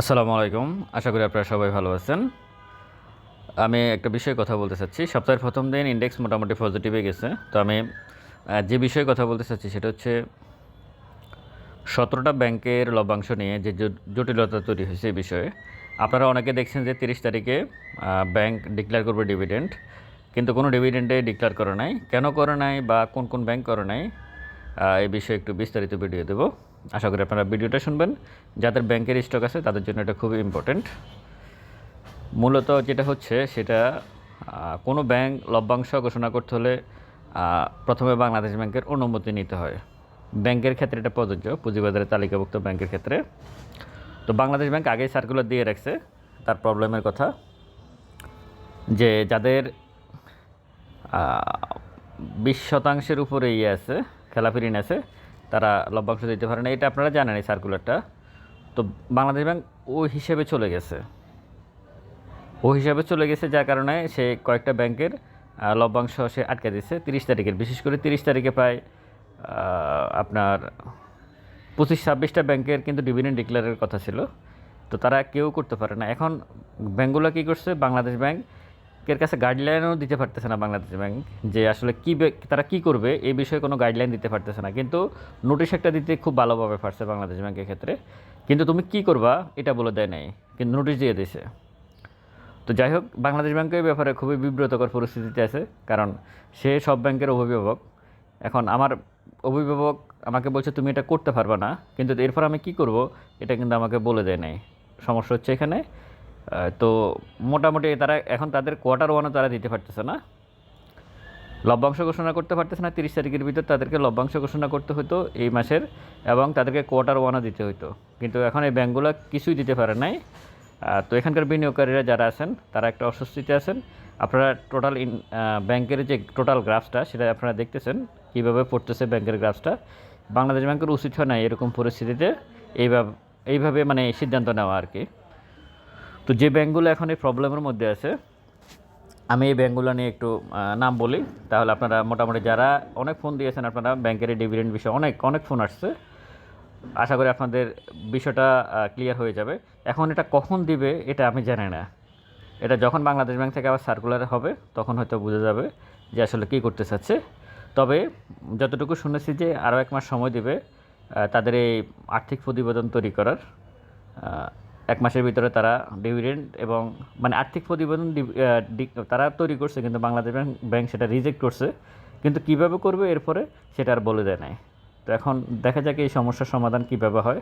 আসসালামু আলাইকুম। আশা করি আপনারা সবাই ভালো আছেন। আমি একটা বিষয়ে কথা বলতে চাচ্ছি। সপ্তাহের প্রথম দিন ইন্ডেক্স মোটামুটি পজিটিভে গেছে। তো আমি যে বিষয়ে কথা বলতে চাচ্ছি সেটা হচ্ছে, সতেরোটা ব্যাংকের লভ্যাংশ নিয়ে যে জটিলতা তৈরি হয়েছে এই বিষয়ে। আপনারা অনেকে দেখছেন যে তিরিশ তারিখে ব্যাংক ডিক্লেয়ার করবে ডিভিডেন্ড কিন্তু কোনো ডিভিডেন্ডে ডিক্লেয়ার করে নাই। কেন করে নাই বা কোন কোন ব্যাংক করে নাই এই বিষয়ে একটু বিস্তারিত ভিডিও দেবো। আশা করি আপনারা ভিডিওটা শুনবেন। যাদের ব্যাংকের স্টক আছে, তাদের জন্য এটা খুবই ইম্পর্ট্যান্ট মূলত যেটা হচ্ছে, সেটা কোনো ব্যাংক লভ্যাংশ ঘোষণা করতে হলে প্রথমে বাংলাদেশ ব্যাংকের অনুমতি নিতে হয়। ব্যাংকের ক্ষেত্রে এটা প্রযোজ্য পুঁজিবাজারে তালিকাভুক্ত ব্যাংকের ক্ষেত্রে। তো বাংলাদেশ ব্যাংক আগেই সার্কুলার দিয়ে রাখছে, তার প্রবলেমের কথা। যে যাদের বিশ শতাংশের উপরে ইয়ে আছে খেলাপি ঋণ আছে তারা লভ্যাংশ দিতে পারে না। এটা আপনারা জানেন এই সার্কুলারটা তো বাংলাদেশ ব্যাংক ওই হিসেবে চলে গেছে। ও হিসাবে চলে গেছে যার কারণে সে কয়েকটা ব্যাংকের লভ্যাংশ সে আটকে দিচ্ছে তিরিশ তারিখের, বিশেষ করে তিরিশ তারিখে প্রায় আপনার পঁচিশ ছাব্বিশটা ব্যাংকের কিন্তু ডিভিডেন্ড ডিক্লেয়ারের কথা ছিল। তো তারা কেউ করতে পারে না। এখন ব্যাংকগুলো কী করছে? বাংলাদেশ ব্যাংকের কাছে গাইডলাইনও দিতে পারতেছে না বাংলাদেশ ব্যাংক যে আসলে কী তারা কী করবে এই বিষয়ে কোনো গাইডলাইন দিতে পারতেছে না। কিন্তু নোটিশ একটা দিতে খুব ভালোভাবে পারছে বাংলাদেশ ব্যাংকের ক্ষেত্রে। কিন্তু তুমি কী করবা, এটা বলে দেয় নাই, কিন্তু নোটিশ দিয়ে দিয়েছে। তো যাই হোক, বাংলাদেশ ব্যাংকের ব্যাপারে খুবই বিব্রতকর পরিস্থিতিতে আছে, কারণ সে সব ব্যাংকের অভিভাবক। এখন আমার অভিভাবক আমাকে বলছে, তুমি এটা করতে পারবে না, কিন্তু এরপর আমি কি করব? এটা কিন্তু আমাকে বলে দেয় নাই। সমস্যা হচ্ছে এখানে তো মোটামুটি তারা এখন তাদের কোয়ার্টার ওয়ানও তারা দিতে পারতেছে না। লভ্যাংশ ঘোষণা করতে পারতেছে না, তিরিশ তারিখের ভিতর তাদেরকে লভ্যাংশ ঘোষণা করতে হতো এই মাসের এবং তাদেরকে কোয়ার্টার ওয়ানও দিতে হতো কিন্তু এখন এই ব্যাঙ্কগুলো কিছুই দিতে পারে নাই। তো এখানকার বিনিয়োগকারীরা যারা আছেন, তারা একটা অস্বস্তিতে আছেন। আপনারা টোটাল ইন ব্যাংকের যে টোটাল গ্রাফসটা সেটা আপনারা দেখতেছেন, কীভাবে পড়তেছে ব্যাংকের গ্রাফসটা বাংলাদেশ ব্যাংকের উচিত হয় না এরকম পরিস্থিতিতে এইভাবে এইভাবে মানে সিদ্ধান্ত নেওয়া আর কি। তো যে ব্যাঙ্কগুলো এখন এই প্রবলেমের মধ্যে আছে, আমি এই ব্যাঙ্কগুলো নিয়ে একটু নাম বলি। তাহলে আপনারা মোটামুটি যারা অনেক ফোন দিয়েছেন, আপনারা ব্যাংকের এই ডিভিডেন্ড বিষয়ে অনেক অনেক ফোন আসছে। আশা করি আপনাদের বিষয়টা ক্লিয়ার হয়ে যাবে। এখন এটা কখন দিবে, এটা আমি জানি না। এটা যখন বাংলাদেশ ব্যাংক থেকে আবার সার্কুলার হবে, তখন হয়তো বোঝা যাবে যে আসলে কী করতে চাচ্ছে। তবে যতটুকু শুনেছি যে আরও এক মাস সময় দিবে তাদের এই আর্থিক প্রতিবেদন তৈরি করার এক মাসের ভিতরে তারা ডিভিডেন্ড এবং মানে আর্থিক প্রতিবেদন তারা তৈরি করছে, কিন্তু বাংলাদেশ ব্যাংক সেটা রিজেক্ট করছে। কিন্তু কীভাবে করবে এরপরে সেটা আর বলে দেয় নাই। তো এখন দেখা যাক এই সমস্যার সমাধান কীভাবে হয়।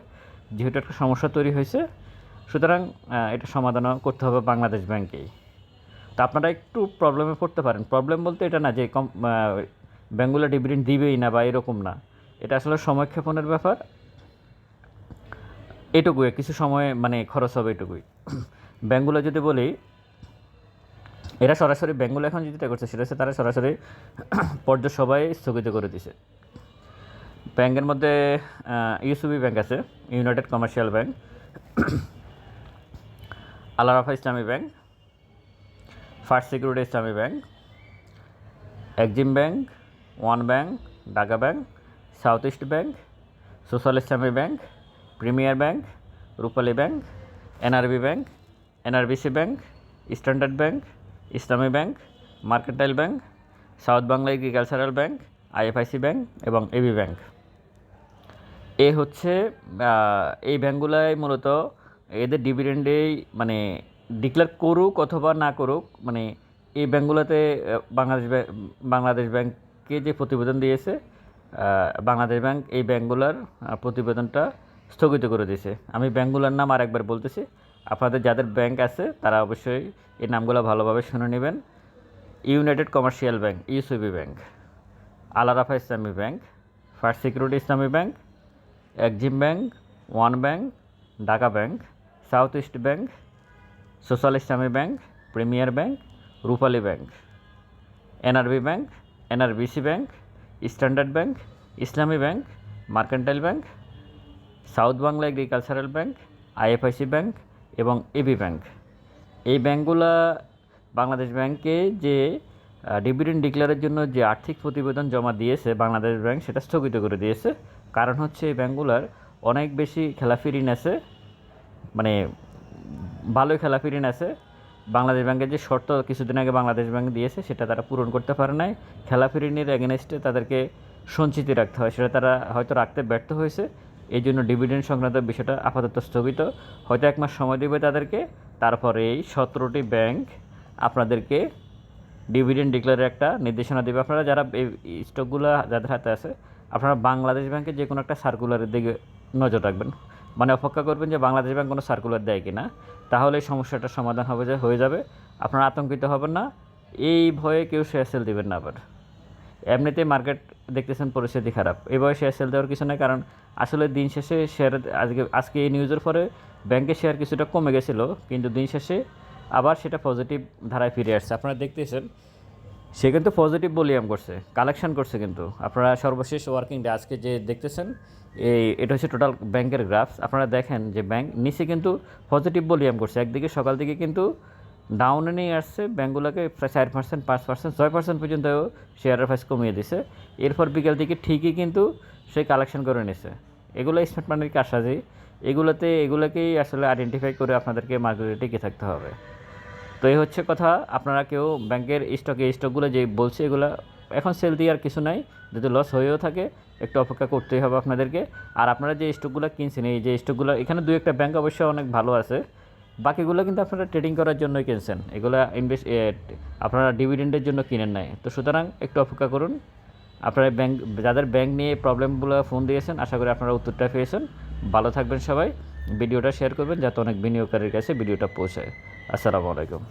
যেহেতু একটা সমস্যা তৈরি হয়েছে, সুতরাং এটা সমাধানও করতে হবে বাংলাদেশ ব্যাংকেই। তো আপনারা একটু প্রবলেমে পড়তে পারেন। প্রবলেম বলতে এটা না যে কম ব্যাঙ্কগুলো ডিভিডেন্ড দিবেই না বা এরকম না। এটা আসলে সময়ক্ষেপণের ব্যাপার। এটুকুই, কিছু সময় মানে খরচ হবে এটুকুই। ব্যাঙ্কগুলো যদি বলি, এরা সরাসরি ব্যাঙ্কগুলো এখন যেটা করছে, সেটা হচ্ছে তারা সরাসরি পর্যসভায় স্থগিত করে দিছে। ব্যাংকের মধ্যে ইউসিবি ব্যাংক আছে, United Commercial Bank Al-Arafah Islami Bank First Security Islami Bank Exim Bank One Bank Dhaka Bank South East Bank Social Islami Bank Premier Bank, Rupali Bank, NRB Bank, NRBC Bank, Standard Bank, Islami Bank, Mercantile Bank, South Bangla Agricultural Bank, IFIC Bank এবং AB Bank. এ হচ্ছে এই ব্যাঙ্কগুলাই মূলত এদের ডিভিডেন্ডেই মানে declare করুক অথবা না করুক মানে এই ব্যাঙ্কগুলোতে বাংলাদেশ বাংলাদেশ ব্যাংককে যে প্রতিবেদন দিয়েছে বাংলাদেশ ব্যাংক এই ব্যাঙ্কগুলোর প্রতিবেদনটা স্থগিত করে দিয়েছে। আমি ব্যাঙ্কগুলোর নাম আরেকবার বলতেছি। আপনাদের যাদের ব্যাংক আছে, তারা অবশ্যই এই নামগুলো ভালোভাবে শুনে নেবেন। United Commercial Bank, UCB Bank Al-Arafah Islami Bank, First Security Islami Bank, Exim Bank, One Bank, Dhaka Bank, South East Bank, Social Islami Bank, Premier Bank, Rupali Bank, NRB Bank, NRBC Bank, Standard Bank, Islami Bank, Mercantile Bank South Bangla Agricultural Bank, IFIC Bank এবং AB Bank. এই ব্যাংকগুলা বাংলাদেশ ব্যাংকে যে dividend ডিক্লেয়ারের জন্য যে আর্থিক প্রতিবেদন জমা দিয়েছে বাংলাদেশ ব্যাংক, সেটা স্থগিত করে দিয়েছে। কারণ হচ্ছে এই ব্যাংকগুলার অনেক বেশি খেলাফি ঋণ আছে মানে ভালোই খেলাফি ঋণ আছে। বাংলাদেশ ব্যাংকের যে শর্ত কিছুদিন আগে বাংলাদেশ ব্যাংক দিয়েছে, সেটা তারা পূরণ করতে পারে নাই। খেলাফি ঋণের এগেনস্টে তাদেরকে সঞ্চিতি রাখতে হয়, সেটা তারা হয়তো রাখতে ব্যর্থ হয়েছে। এই জন্য ডিভিডেন্ড সংক্রান্ত বিষয়টা আপাতত স্থগিত। হয়তো এক মাস সময় দেবে তাদেরকে, তারপরে এই সতেরোটি ব্যাংক আপনাদেরকে ডিভিডেন্ড ডিক্লেয়ারের একটা নির্দেশনা দেবে। আপনারা যারা এই স্টকগুলো যাদের হাতে আছে, আপনারা বাংলাদেশ ব্যাংকের যে কোনো একটা সার্কুলারের দিকে নজর রাখবেন। মানে অপেক্ষা করবেন যে বাংলাদেশ ব্যাংক কোনো সার্কুলার দেয় কিনা। তাহলে এই সমস্যাটার সমাধান হবে যে হয়ে যাবে। আপনারা আতঙ্কিত হবেন না। এই ভয়ে কেউ শেয়ার সেল দেবেন না আবার। এমনিতেই মার্কেট দেখতেছেন পরিস্থিতি খারাপ। এই বয়সে শেয়ার সেল দেওয়ার কিছু নাই, কারণ আসলে দিন শেষে শেয়ার আজকে আজকে এই নিউজের পরে ব্যাংকের শেয়ার কিছুটা কমে গেছিল, কিন্তু দিন শেষে আবার সেটা পজিটিভ ধারায় ফিরে আসছে। আপনারা দেখতেছেন, সে কিন্তু পজিটিভ ভলিউম করছে কালেকশন করছে কিন্তু। আপনারা সর্বশেষ ওয়ার্কিং ডে আজকে যে দেখতেছেন, এই, এটা হচ্ছে টোটাল ব্যাংকের গ্রাফস আপনারা দেখেন যে ব্যাংক নিচে কিন্তু পজিটিভ ভলিউম করছে, একদিকে সকাল দিকে কিন্তু ডাউনে নিয়ে আসছে, ব্যাঙ্কগুলোকে প্রায় চার পার্সেন্ট পাঁচ পার্সেন্ট ছয় পার্সেন্ট পর্যন্ত শেয়ারের প্রাইস কমিয়ে দিছে। এরপর বিকেল দিকে ঠিকই কিন্তু সে কালেকশন করে নিছে। এগুলো স্মার্ট মানির কারসাজি। এগুলোতে, এগুলোকেই আসলে আইডেন্টিফাই করে আপনাদেরকে মার্কেটে টিকে থাকতে হবে। তো এই হচ্ছে কথা। আপনারা কেউ ব্যাংকের স্টকে স্টকগুলো যে বলছে এগুলো, এখন সেল দিয়ে আর কিছু নাই। যদি লস হয়েও থাকে, একটু অপেক্ষা করতেই হবে আপনাদেরকে। আর আপনারা যে স্টকগুলো কিনছেন, এই যে স্টকগুলো এখানে দু একটা ব্যাংক অবশ্যই অনেক ভালো আছে। বাকিগুলো কিন্তু আপনারা ট্রেডিং করার জন্যই কিনছেন। এগুলো ইনভেস্ট আপনারা ডিভিডেন্ডের জন্য কিনেন নাই। তো সুতরাং একটু অপেক্ষা করুন। আপনারা ব্যাংক যাদের ব্যাংক নিয়ে প্রবলেমগুলো ফোন দিয়েছেন, আশা করি আপনারা উত্তরটা পেয়েছেন। ভালো থাকবেন সবাই। ভিডিওটা শেয়ার করবেন যাতে অনেক বিনিয়োগকারীর কাছে ভিডিওটা পৌঁছায়। আসসালামু আলাইকুম।